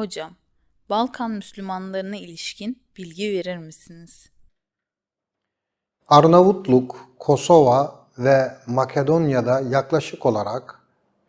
Hocam, Balkan Müslümanlarına ilişkin bilgi verir misiniz? Arnavutluk, Kosova ve Makedonya'da yaklaşık olarak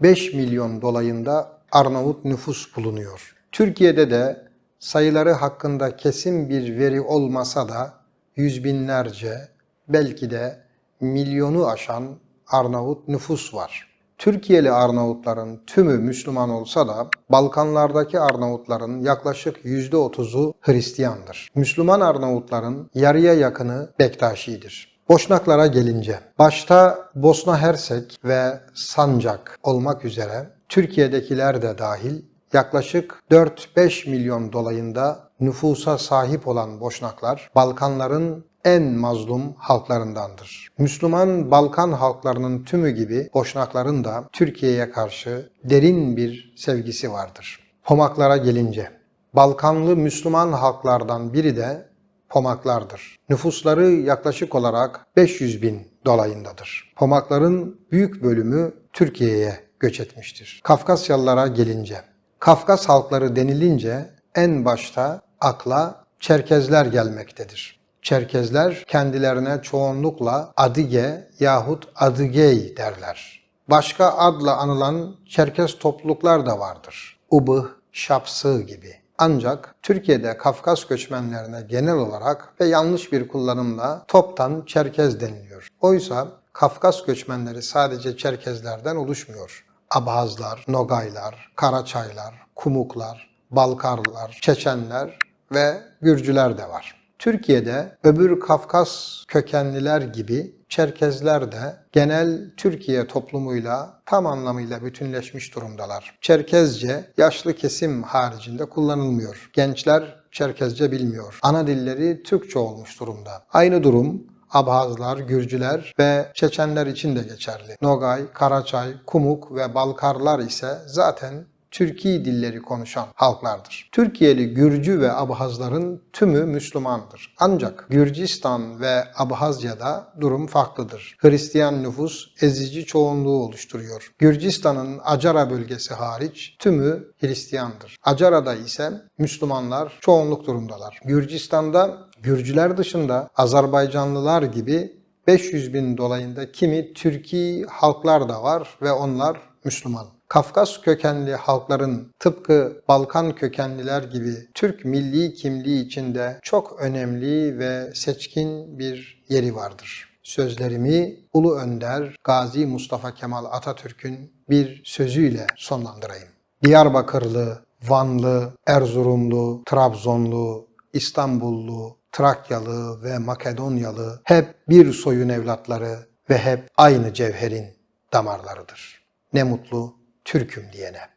5 milyon dolayında Arnavut nüfus bulunuyor. Türkiye'de de sayıları hakkında kesin bir veri olmasa da yüz binlerce, belki de milyonu aşan Arnavut nüfus var. Türkiye'li Arnavutların tümü Müslüman olsa da Balkanlardaki Arnavutların yaklaşık %30'u Hristiyandır. Müslüman Arnavutların yarıya yakını Bektaşidir. Boşnaklara gelince, başta Bosna Hersek ve Sancak olmak üzere Türkiye'dekiler de dahil yaklaşık 4-5 milyon dolayında nüfusa sahip olan Boşnaklar, Balkanların en mazlum halklarındandır. Müslüman Balkan halklarının tümü gibi Boşnakların da Türkiye'ye karşı derin bir sevgisi vardır. Pomaklara gelince, Balkanlı Müslüman halklardan biri de Pomaklardır. Nüfusları yaklaşık olarak 500 bin dolayındadır. Pomakların büyük bölümü Türkiye'ye göç etmiştir. Kafkasyalılara gelince, Kafkas halkları denilince en başta akla Çerkezler gelmektedir. Çerkezler kendilerine çoğunlukla Adige yahut Adigey derler. Başka adla anılan Çerkez topluluklar da vardır. Ubıh, Şapsı gibi. Ancak Türkiye'de Kafkas göçmenlerine genel olarak ve yanlış bir kullanımla toptan Çerkez deniliyor. Oysa Kafkas göçmenleri sadece Çerkezlerden oluşmuyor. Abhazlar, Nogaylar, Karaçaylar, Kumuklar, Balkarlılar, Çeçenler ve Gürcüler de var. Türkiye'de öbür Kafkas kökenliler gibi Çerkezler de genel Türkiye toplumuyla tam anlamıyla bütünleşmiş durumdalar. Çerkezce yaşlı kesim haricinde kullanılmıyor. Gençler Çerkezce bilmiyor. Ana dilleri Türkçe olmuş durumda. Aynı durum Abhazlar, Gürcüler ve Çeçenler için de geçerli. Nogay, Karaçay, Kumuk ve Balkarlar ise zaten Türki dilleri konuşan halklardır. Türkiye'li Gürcü ve Abhazların tümü Müslümandır. Ancak Gürcistan ve Abhazya'da durum farklıdır. Hristiyan nüfus ezici çoğunluğu oluşturuyor. Gürcistan'ın Acara bölgesi hariç tümü Hristiyandır. Acara'da ise Müslümanlar çoğunluk durumdalar. Gürcistan'da Gürcüler dışında Azerbaycanlılar gibi 500 bin dolayında kimi Türki halklar da var ve onlar Müslüman. Kafkas kökenli halkların tıpkı Balkan kökenliler gibi Türk milli kimliği içinde çok önemli ve seçkin bir yeri vardır. Sözlerimi Ulu Önder Gazi Mustafa Kemal Atatürk'ün bir sözüyle sonlandırayım. Diyarbakırlı, Vanlı, Erzurumlu, Trabzonlu, İstanbullu, Trakyalı ve Makedonyalı hep bir soyun evlatları ve hep aynı cevherin damarlarıdır. Ne mutlu Türk'üm diyene.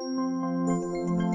Müzik